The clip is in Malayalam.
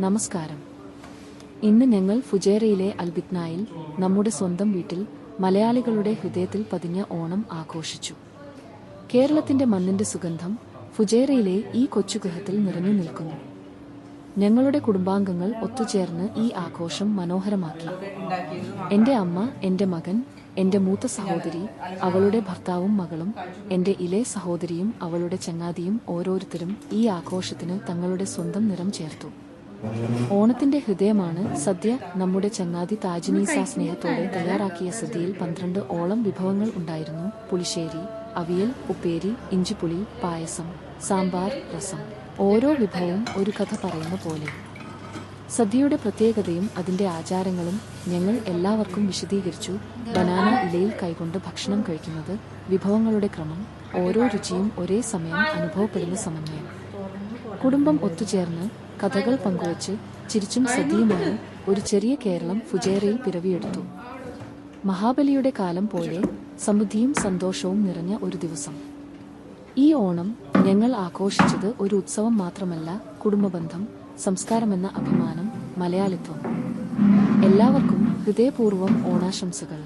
നമസ്കാരം. ഇന്ന് ഞങ്ങൾ ഫുജേറയിലെ അൽബിത്നായിൽ നമ്മുടെ സ്വന്തം വീട്ടിൽ മലയാളികളുടെ ഹൃദയത്തിൽ പതിഞ്ഞ ഓണം ആഘോഷിച്ചു. കേരളത്തിന്റെ മണ്ണിന്റെ സുഗന്ധം ഫുജേറയിലെ ഈ കൊച്ചുഗൃഹത്തിൽ നിറഞ്ഞു നിൽക്കുന്നു. ഞങ്ങളുടെ കുടുംബാംഗങ്ങൾ ഒത്തുചേർന്ന് ഈ ആഘോഷം മനോഹരമാക്കി. എന്റെ അമ്മ എന്റെ മകൻ എന്റെ മൂത്ത സഹോദരി അവളുടെ ഭർത്താവും മകളും എന്റെ ഇളയ സഹോദരിയും അവളുടെ ചങ്ങാതിയും ഓരോരുത്തരും ഈ ആഘോഷത്തിന് തങ്ങളുടെ സ്വന്തം നിറം ചേർത്തു. ഓണത്തിന്റെ ഹൃദയമാണ് സദ്യ നമ്മുടെ ചങ്ങാതി താജിനീസ സ്നേഹത്തോടെ തയ്യാറാക്കിയ സദ്യയിൽ പന്ത്രണ്ട് ഓളം വിഭവങ്ങൾ ഉണ്ടായിരുന്നു. പുളിശ്ശേരി അവിയൽ ഉപ്പേരി ഇഞ്ചിപ്പുളി പായസം സാമ്പാർ രസം. ഓരോ വിഭവവും ഒരു കഥ പറയുന്ന പോലെ. സദ്യയുടെ പ്രത്യേകതയും അതിന്റെ ആചാരങ്ങളും ഞങ്ങൾ എല്ലാവർക്കും വിശദീകരിച്ചു. ബനാന ഇലയിൽ കൈകൊണ്ട് ഭക്ഷണം കഴിക്കുന്നത് വിഭവങ്ങളുടെ ക്രമം ഓരോ രുചിയും ഒരേ സമയം അനുഭവപ്പെടുന്ന സമന്വയം. കുടുംബം ഒത്തുചേർന്ന് കഥകൾ പങ്കുവച്ച് ചിരിച്ചും സദ്യയുമായി ഒരു ചെറിയ കേരളം ഫുജേറയിൽ പിറവിയെടുത്തു. മഹാബലിയുടെ കാലം പോലെ സമൃദ്ധിയും സന്തോഷവും നിറഞ്ഞ ഒരു ദിവസം. ഈ ഓണം ഞങ്ങൾ ആഘോഷിച്ചത് ഒരു ഉത്സവം മാത്രമല്ല കുടുംബബന്ധം സംസ്കാരമെന്ന അഭിമാനം മലയാളിത്വം. എല്ലാവർക്കും ഹൃദയപൂർവം ഓണാശംസകൾ.